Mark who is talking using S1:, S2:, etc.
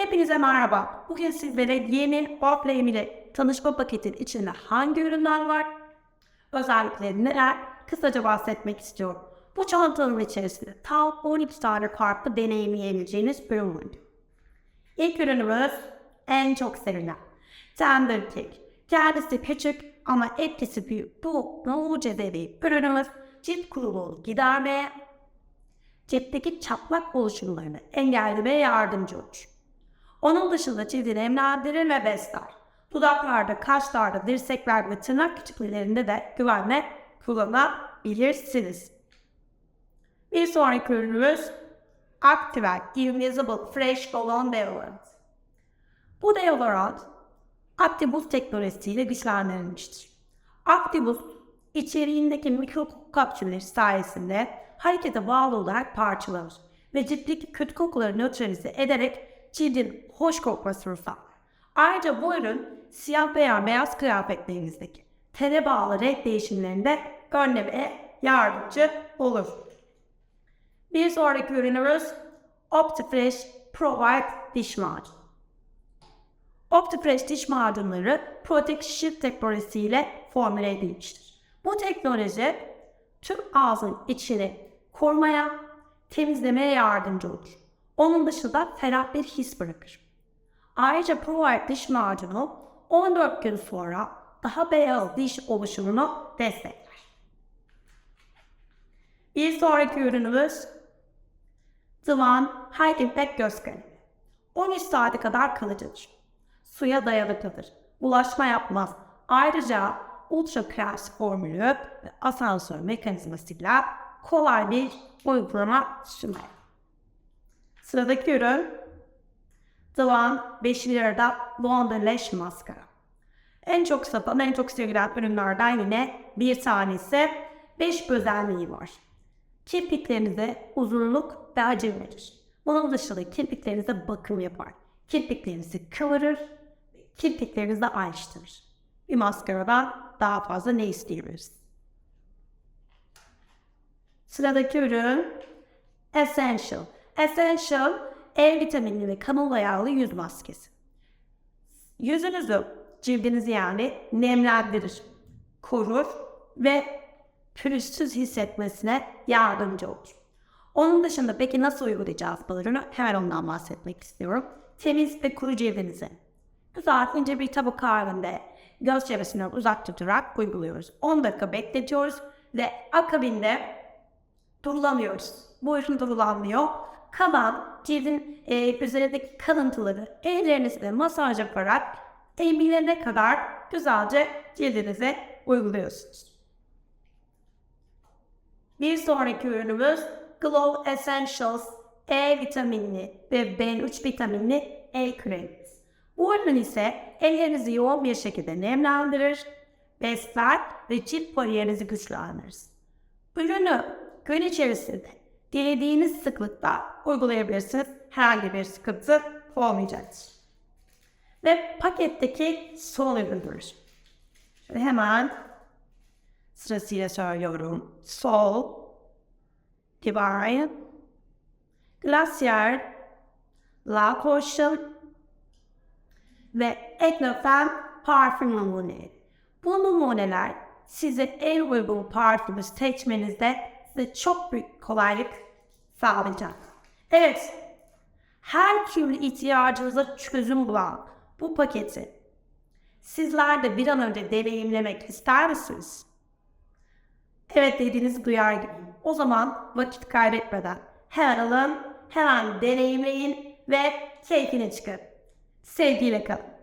S1: Hepinize merhaba. Bugün sizlere yeni Oriflame ile tanışma paketin içinde hangi ürünler var, özellikleri neler kısaca bahsetmek istiyorum. Bu çantanın içerisinde tam 12 tane farklı deneyimleyebileceğiniz ürün var. İlk ürünümüz en çok sevilen Tender Cake. Kendisi küçük ama etkisi büyük. Bu mucizevi ürünümüz cilt kuruluğunu gidermeye, cepteki çatlak oluşumlarını engellemeye yardımcı olur. Onun dışında cildini nemlendirir ve besler. Dudaklarda, kaşlarda, dirsekler ve tırnak küçüklerinde de güvenle kullanabilirsiniz. Bir sonraki ürünümüz Activac Invisible Fresh Balloon Deodorant. Bu deodorant Actibus teknolojisiyle güçlendirilmiştir. Actibus içeriğindeki mikro kapsülleri sayesinde harekete bağlı olarak parçalanır ve ciltteki kötü kokuları nötralize ederek cildin hoş kokmasını sağlar. Ayrıca bu ürün siyah veya beyaz kıyafetlerinizdeki tene bağlı renk değişimlerinde önlemeye yardımcı olur. Bir sonraki ürünümüz Optifresh Pro White Diş Macunu. Optifresh diş macunları Protect Shield teknolojisiyle formüle edilmiştir. Bu teknoloji tüm ağzın içini korumaya, temizlemeye yardımcı olur. Onun dışında ferah bir his bırakır. Ayrıca Pro White diş macunu 14 gün sonra daha beyaz diş oluşumunu destekler. Bir sonraki ürünümüz Divan High Impact Göz Kremi. 13 saate kadar kalıcıdır. Suya dayanıklıdır. Bulaşma yapmaz. Ayrıca ultra crash formülü ve asansör mekanizmasıyla kolay bir uygulama sunar. Sıradaki ürün Divan 5 lirada Blonde Lash Maskara. En çok satan, en çok sevilen ürünlerden yine bir tanesi 5 özelliği var. Kirpiklerinize uzunluk ve hacim verir. Bunun dışında kirpiklerinize bakım yapar. Kirpiklerinizi kıvırır, kirpiklerinizi ayrıştırır. Bir maskaradan daha fazla ne istiyoruz? Sıradaki ürün Essential. Essential E vitaminli ve kanola yağlı yüz maskesi. Yüzünüzü, cildinizi yani nemlendirir, korur ve pürüzsüz hissetmesine yardımcı olur. Onun dışında peki nasıl uygulayacağız bu ürünü? Hemen ondan bahsetmek istiyorum. Temiz ve kuru cildinize. Güzel ince bir tabak halinde göz çevresinden uzak tutarak uyguluyoruz. 10 dakika bekletiyoruz ve akabinde durulamıyoruz. Bu ürün durulanmıyor. Kalan cildin e, üzerindeki kalıntıları ellerinizle masaj yaparak emilene kadar güzelce cildinize uyguluyorsunuz. Bir sonraki ürünümüz Glow Essentials E vitaminli ve B3 vitaminli el kremimiz. Bu ürün ise ellerinizi yoğun bir şekilde nemlendirir, besler ve cilt bariyerinizi güçlendirir. Ürünü gün içerisinde dilediğiniz sıklıkta uygulayabilirsiniz. Herhangi bir sıkıntı olmayacaktır. Ve paketteki son üründür. Şöyle hemen sırasıyla söylüyorum. Sol, Divine, Glacier, La Potion ve Eknofen parfüm numuneleri. Bu numuneler size en uygun parfümü seçmenizde size çok büyük kolaylık sağlayacak. Evet, her türlü ihtiyacınıza çözüm bulan bu paketi sizler de bir an önce deneyimlemek ister misiniz? Evet dediğinizi duyar gibi. O zaman vakit kaybetmeden hemen alın, hemen deneyimleyin ve keyfini çıkarın. Sevgiyle kalın.